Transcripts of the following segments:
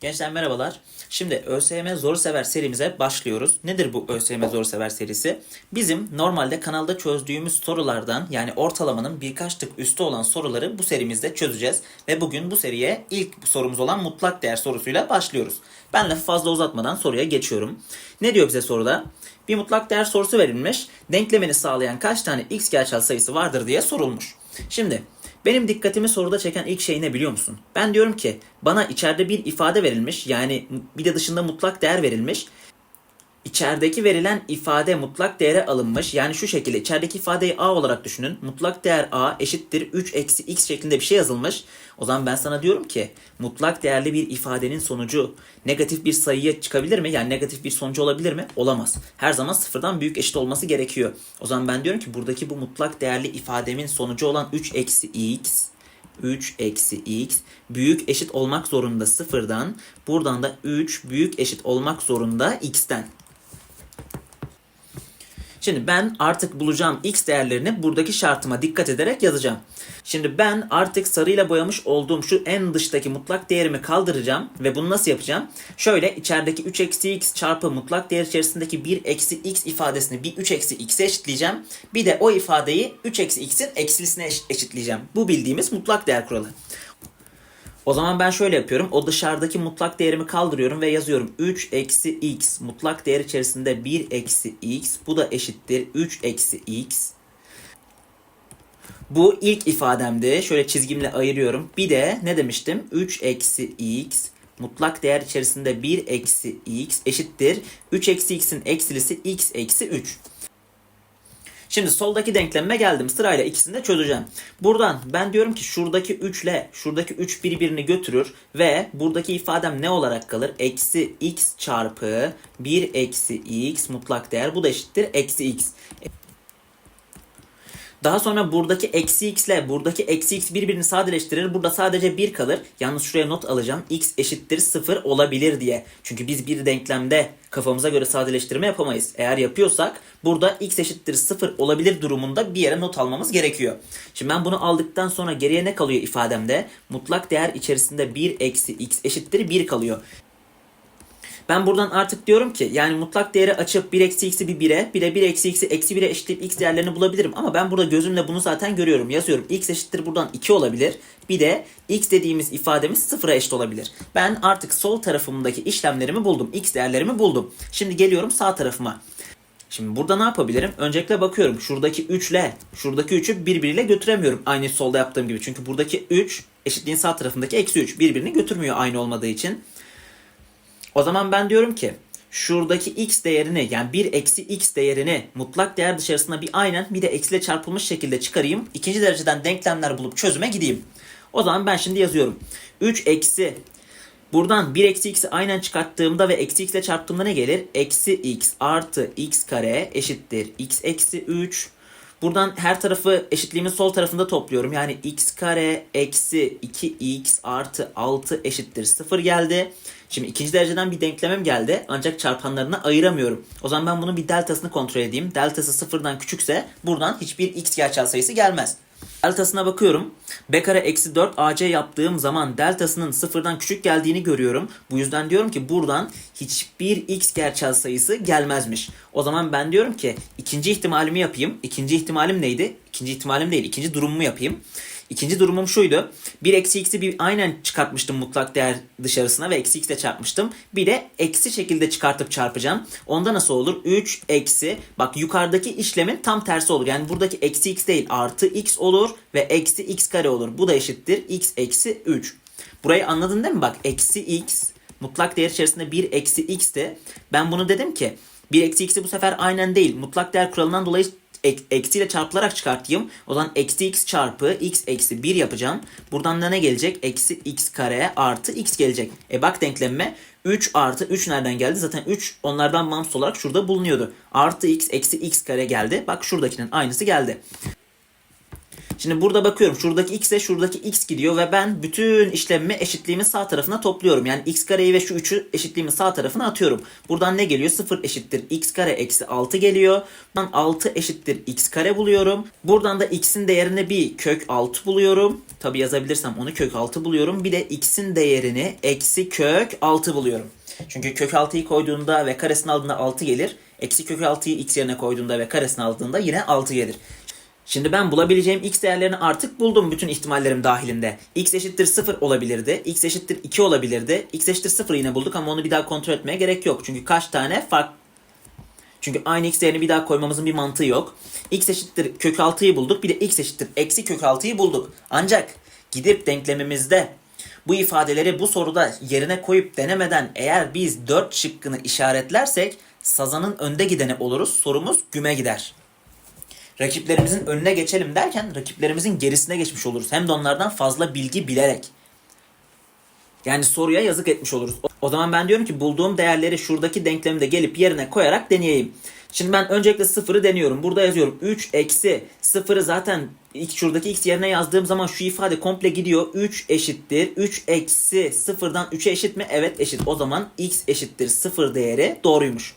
Gençler merhabalar. Şimdi ÖSYM Zor Sever serimize başlıyoruz. Nedir bu ÖSYM Zor Sever serisi? Bizim normalde kanalda çözdüğümüz sorulardan yani ortalamanın birkaç tık üstü olan soruları bu serimizde çözeceğiz. Ve bugün bu seriye ilk sorumuz olan mutlak değer sorusuyla başlıyoruz. Ben lafı fazla uzatmadan soruya geçiyorum. Ne diyor bize soruda? Bir mutlak değer sorusu verilmiş. Denklemini sağlayan kaç tane x gerçel sayısı vardır diye sorulmuş. Şimdi benim dikkatimi soruda çeken ilk şey ne biliyor musun? Ben diyorum ki bana içeride bir ifade verilmiş yani bir de dışında mutlak değer verilmiş. İçerideki verilen ifade mutlak değere alınmış. Yani şu şekilde içerideki ifadeyi a olarak düşünün. Mutlak değer a eşittir 3 eksi x şeklinde bir şey yazılmış. O zaman ben sana diyorum ki mutlak değerli bir ifadenin sonucu negatif bir sayıya çıkabilir mi? Yani negatif bir sonucu olabilir mi? Olamaz. Her zaman sıfırdan büyük eşit olması gerekiyor. O zaman ben diyorum ki buradaki bu mutlak değerli ifademin sonucu olan 3 eksi x 3 eksi x büyük eşit olmak zorunda sıfırdan. Buradan da 3 büyük eşit olmak zorunda x'ten. Şimdi ben artık bulacağım x değerlerini buradaki şartıma dikkat ederek yazacağım. Şimdi ben artık sarıyla boyamış olduğum şu en dıştaki mutlak değerimi kaldıracağım ve bunu nasıl yapacağım? Şöyle içerideki 3 eksi x çarpı mutlak değer içerisindeki 1 eksi x ifadesini bir 3 eksi x'e eşitleyeceğim. Bir de o ifadeyi 3 eksi x'in eksilisine eş- eşitleyeceğim. Bu bildiğimiz mutlak değer kuralı. O zaman ben şöyle yapıyorum. O dışarıdaki mutlak değerimi kaldırıyorum ve yazıyorum. 3 eksi x mutlak değer içerisinde 1 eksi x. Bu da eşittir 3 eksi x. Bu ilk ifademdi. Şöyle çizgimle ayırıyorum. Bir de ne demiştim? 3 eksi x mutlak değer içerisinde 1 eksi x eşittir. 3 eksi x'in eksilisi x eksi 3. Şimdi soldaki denklemime geldim. Sırayla ikisini de çözeceğim. Buradan ben diyorum ki şuradaki 3 ile şuradaki 3 birbirini götürür ve buradaki ifadem ne olarak kalır? Eksi x çarpı 1 eksi x mutlak değer. Bu da eşittir eksi x. Daha sonra buradaki eksi x ile buradaki eksi x birbirini sadeleştirir. Burada sadece 1 kalır. Yalnız şuraya not alacağım. x eşittir 0 olabilir diye. Çünkü biz bir denklemde kafamıza göre sadeleştirme yapamayız. Eğer yapıyorsak burada x eşittir 0 olabilir durumunda bir yere not almamız gerekiyor. Şimdi ben bunu aldıktan sonra geriye ne kalıyor ifademde? Mutlak değer içerisinde 1 eksi x eşittir 1 kalıyor. Ben buradan artık diyorum ki yani mutlak değeri açıp 1 eksi x'i bir 1'e bir de 1 eksi x'i eksi 1'e eşitleyip x değerlerini bulabilirim. Ama ben burada gözümle bunu zaten görüyorum. Yazıyorum x eşittir buradan 2 olabilir. Bir de x dediğimiz ifademiz 0'a eşit olabilir. Ben artık sol tarafımdaki işlemlerimi buldum. x değerlerimi buldum. Şimdi geliyorum sağ tarafıma. Şimdi burada ne yapabilirim? Öncelikle bakıyorum. Şuradaki 3 ile şuradaki 3'ü birbiriyle götüremiyorum. Aynı solda yaptığım gibi. Çünkü buradaki 3 eşitliğin sağ tarafındaki eksi 3 birbirini götürmüyor aynı olmadığı için. O zaman ben diyorum ki şuradaki x değerini yani 1 eksi x değerini mutlak değer dışarısına bir aynen bir de eksiyle çarpılmış şekilde çıkarayım. İkinci dereceden denklemler bulup çözüme gideyim. O zaman ben şimdi yazıyorum. 3 eksi Buradan 1 eksi x'i aynen çıkarttığımda ve eksi x ile çarptığımda ne gelir? Eksi x artı x kare eşittir x eksi 3. Buradan her tarafı eşitliğimin sol tarafında topluyorum. Yani x kare eksi 2x artı 6 eşittir 0 geldi. Şimdi ikinci dereceden bir denklemem geldi. Ancak çarpanlarına ayıramıyorum. O zaman ben bunun bir deltasını kontrol edeyim. Deltası sıfırdan küçükse buradan hiçbir x gerçel sayısı gelmez. Deltasına bakıyorum. B kare eksi 4 AC yaptığım zaman deltasının sıfırdan küçük geldiğini görüyorum. Bu yüzden diyorum ki buradan hiçbir x gerçel sayısı gelmezmiş. O zaman ben diyorum ki ikinci ihtimalimi yapayım. İkinci ihtimalim neydi? İkinci ihtimalim değil. ikinci durumumu yapayım. İkinci durumum şuydu. 1 eksi x'i bir aynen çıkartmıştım mutlak değer dışarısına ve eksi x çarpmıştım. Bir de eksi şekilde çıkartıp çarpacağım. Onda nasıl olur? 3 eksi bak yukarıdaki işlemin tam tersi olur. Yani buradaki eksi x değil artı x olur ve eksi x kare olur. Bu da eşittir x eksi 3. Burayı anladın değil mi? Bak eksi x mutlak değer içerisinde 1 eksi x de ben bunu dedim ki 1 eksi x'i bu sefer aynen değil. Mutlak değer kuralından dolayı ek- eksiyle çarpılarak çıkartayım. O zaman eksi x çarpı x eksi 1 yapacağım. Buradan da ne gelecek? Eksi x kare artı x gelecek. E bak denklemime 3 artı 3 nereden geldi? Zaten 3 onlardan bağımsız olarak şurada bulunuyordu. Artı x eksi x kare geldi. Bak şuradakinin aynısı geldi. Şimdi burada bakıyorum şuradaki x'e şuradaki x gidiyor ve ben bütün işlemimi eşitliğimin sağ tarafına topluyorum. Yani x kareyi ve şu 3'ü eşitliğimin sağ tarafına atıyorum. Buradan ne geliyor? 0 eşittir x kare eksi 6 geliyor. Buradan 6 eşittir x kare buluyorum. Buradan da x'in değerine bir kök 6 buluyorum. Tabi yazabilirsem onu kök 6 buluyorum. Bir de x'in değerini eksi kök 6 buluyorum. Çünkü kök 6'yı koyduğunda ve karesini aldığında 6 gelir. Eksi kök 6'yı x yerine koyduğunda ve karesini aldığında yine 6 gelir. Şimdi ben bulabileceğim x değerlerini artık buldum bütün ihtimallerim dahilinde. x eşittir 0 olabilirdi. x eşittir 2 olabilirdi. x eşittir 0 yine bulduk ama onu bir daha kontrol etmeye gerek yok. Çünkü kaç tane fark çünkü aynı x değerini bir daha koymamızın bir mantığı yok. x eşittir kök 6'yı bulduk. Bir de x eşittir eksi kök 6'yı bulduk. Ancak gidip denklemimizde bu ifadeleri bu soruda yerine koyup denemeden eğer biz 4 şıkkını işaretlersek sazanın önde gideni oluruz. Sorumuz güme gider. Rakiplerimizin önüne geçelim derken rakiplerimizin gerisine geçmiş oluruz. Hem de onlardan fazla bilgi bilerek. Yani soruya yazık etmiş oluruz. O zaman ben diyorum ki bulduğum değerleri şuradaki denklemde gelip yerine koyarak deneyeyim. Şimdi ben öncelikle sıfırı deniyorum. Burada yazıyorum. 3 eksi sıfırı zaten şuradaki x yerine yazdığım zaman şu ifade komple gidiyor. 3 eşittir. 3 eksi sıfırdan 3'e eşit mi? Evet eşit. O zaman x eşittir sıfır değeri doğruymuş.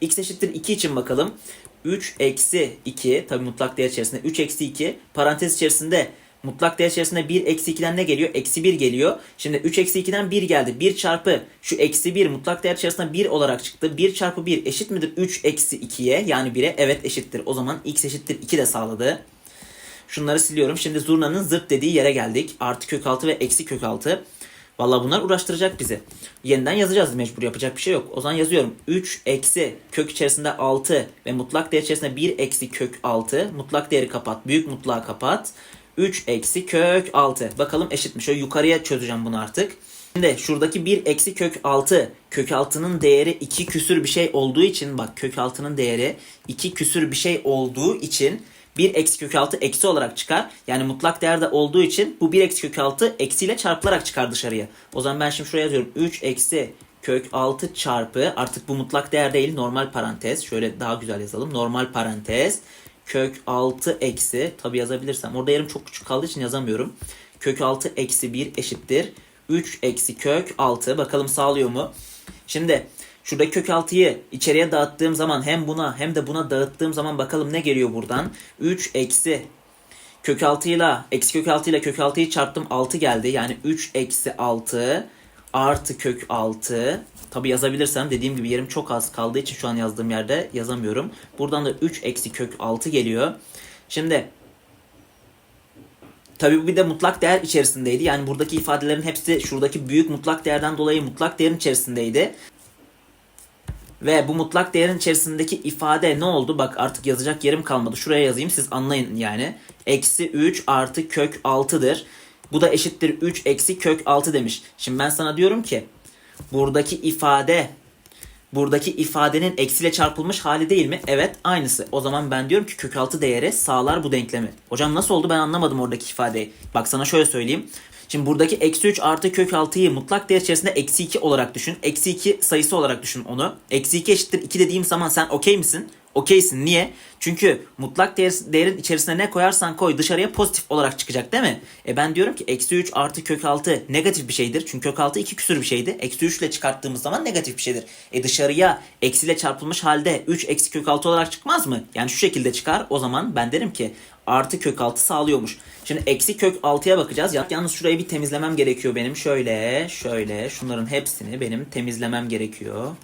X eşittir 2 için bakalım. 3 eksi 2 tabi mutlak değer içerisinde 3 eksi 2 parantez içerisinde mutlak değer içerisinde 1 eksi 2'den ne geliyor? Eksi 1 geliyor. Şimdi 3 eksi 2'den 1 geldi. 1 çarpı şu eksi 1 mutlak değer içerisinde 1 olarak çıktı. 1 çarpı 1 eşit midir? 3 eksi 2'ye yani 1'e evet eşittir. O zaman x eşittir 2 de sağladı. Şunları siliyorum. Şimdi zurnanın zırt dediği yere geldik. Artı kök 6 ve eksi kök 6. Valla bunlar uğraştıracak bizi. Yeniden yazacağız mecbur yapacak bir şey yok. O zaman yazıyorum. 3 eksi kök içerisinde 6 ve mutlak değer içerisinde 1 eksi kök 6. Mutlak değeri kapat. Büyük mutlağı kapat. 3 eksi kök 6. Bakalım eşit mi? Şöyle yukarıya çözeceğim bunu artık. Şimdi şuradaki 1 eksi kök 6. Kök 6'nın değeri 2 küsür bir şey olduğu için bak kök 6'nın değeri 2 küsür bir şey olduğu için 1 eksi kök 6 eksi olarak çıkar. Yani mutlak değerde olduğu için bu 1 eksi kök 6 eksiyle çarpılarak çıkar dışarıya. O zaman ben şimdi şuraya yazıyorum. 3 eksi kök 6 çarpı artık bu mutlak değer değil normal parantez. Şöyle daha güzel yazalım. Normal parantez. Kök 6 eksi tabi yazabilirsem. Orada yerim çok küçük kaldığı için yazamıyorum. Kök 6 eksi 1 eşittir. 3 eksi kök 6. Bakalım sağlıyor mu? Şimdi Şurada kök 6'yı içeriye dağıttığım zaman hem buna hem de buna dağıttığım zaman bakalım ne geliyor buradan. 3 eksi kök 6 ile eksi kök 6 ile kök 6'yı çarptım 6 geldi. Yani 3 eksi 6 artı kök 6. Tabi yazabilirsem dediğim gibi yerim çok az kaldığı için şu an yazdığım yerde yazamıyorum. Buradan da 3 eksi kök 6 geliyor. Şimdi Tabi bu bir de mutlak değer içerisindeydi. Yani buradaki ifadelerin hepsi şuradaki büyük mutlak değerden dolayı mutlak değerin içerisindeydi. Ve bu mutlak değerin içerisindeki ifade ne oldu? Bak artık yazacak yerim kalmadı. Şuraya yazayım siz anlayın yani. Eksi 3 artı kök 6'dır. Bu da eşittir 3 eksi kök 6 demiş. Şimdi ben sana diyorum ki buradaki ifade buradaki ifadenin eksiyle çarpılmış hali değil mi? Evet aynısı. O zaman ben diyorum ki kök 6 değeri sağlar bu denklemi. Hocam nasıl oldu ben anlamadım oradaki ifadeyi. Bak sana şöyle söyleyeyim. Şimdi buradaki eksi 3 artı kök 6'yı mutlak değer içerisinde eksi 2 olarak düşün. Eksi 2 sayısı olarak düşün onu. Eksi 2 eşittir 2 dediğim zaman sen okey misin? Okeysin. Niye? Çünkü mutlak değer, değerin içerisine ne koyarsan koy dışarıya pozitif olarak çıkacak değil mi? E ben diyorum ki eksi 3 artı kök 6 negatif bir şeydir. Çünkü kök 6 2 küsür bir şeydi. Eksi 3 ile çıkarttığımız zaman negatif bir şeydir. E dışarıya eksiyle çarpılmış halde 3 eksi kök 6 olarak çıkmaz mı? Yani şu şekilde çıkar. O zaman ben derim ki artı kök 6 sağlıyormuş. Şimdi eksi kök 6'ya bakacağız. Yalnız şurayı bir temizlemem gerekiyor benim. Şöyle şöyle şunların hepsini benim temizlemem gerekiyor.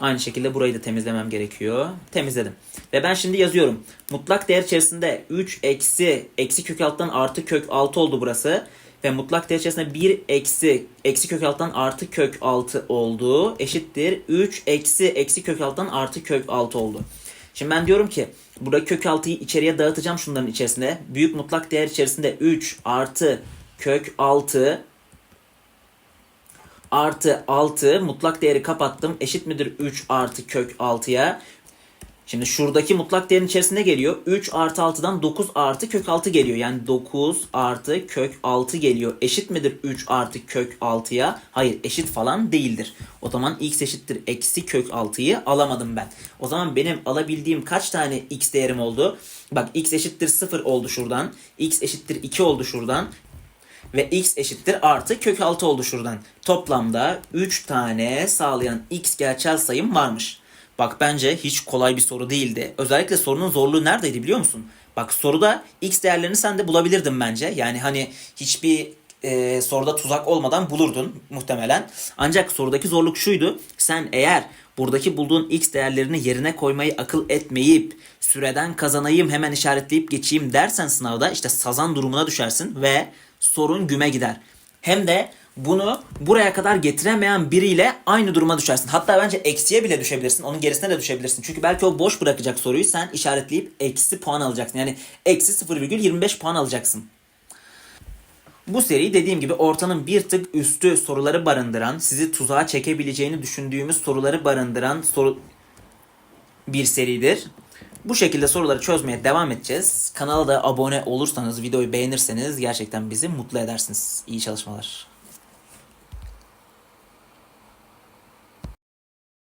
Aynı şekilde burayı da temizlemem gerekiyor. Temizledim. Ve ben şimdi yazıyorum. Mutlak değer içerisinde 3 eksi eksi kök alttan artı kök 6 oldu burası. Ve mutlak değer içerisinde 1 eksi eksi kök alttan artı kök 6 oldu. Eşittir 3 eksi eksi kök alttan artı kök 6 oldu. Şimdi ben diyorum ki burada kök 6'yı içeriye dağıtacağım şunların içerisinde. Büyük mutlak değer içerisinde 3 artı kök 6 artı 6 mutlak değeri kapattım. Eşit midir 3 artı kök 6'ya? Şimdi şuradaki mutlak değerin içerisinde geliyor. 3 artı 6'dan 9 artı kök 6 geliyor. Yani 9 artı kök 6 geliyor. Eşit midir 3 artı kök 6'ya? Hayır eşit falan değildir. O zaman x eşittir eksi kök 6'yı alamadım ben. O zaman benim alabildiğim kaç tane x değerim oldu? Bak x eşittir 0 oldu şuradan. x eşittir 2 oldu şuradan. Ve x eşittir artı kök 6 oldu şuradan. Toplamda 3 tane sağlayan x gerçel sayım varmış. Bak bence hiç kolay bir soru değildi. Özellikle sorunun zorluğu neredeydi biliyor musun? Bak soruda x değerlerini sen de bulabilirdin bence. Yani hani hiçbir e, soruda tuzak olmadan bulurdun muhtemelen. Ancak sorudaki zorluk şuydu. Sen eğer buradaki bulduğun x değerlerini yerine koymayı akıl etmeyip süreden kazanayım hemen işaretleyip geçeyim dersen sınavda işte sazan durumuna düşersin ve sorun güme gider. Hem de bunu buraya kadar getiremeyen biriyle aynı duruma düşersin. Hatta bence eksiye bile düşebilirsin. Onun gerisine de düşebilirsin. Çünkü belki o boş bırakacak soruyu sen işaretleyip eksi puan alacaksın. Yani eksi 0,25 puan alacaksın. Bu seri dediğim gibi ortanın bir tık üstü soruları barındıran, sizi tuzağa çekebileceğini düşündüğümüz soruları barındıran soru bir seridir. Bu şekilde soruları çözmeye devam edeceğiz. Kanala da abone olursanız, videoyu beğenirseniz gerçekten bizi mutlu edersiniz. İyi çalışmalar.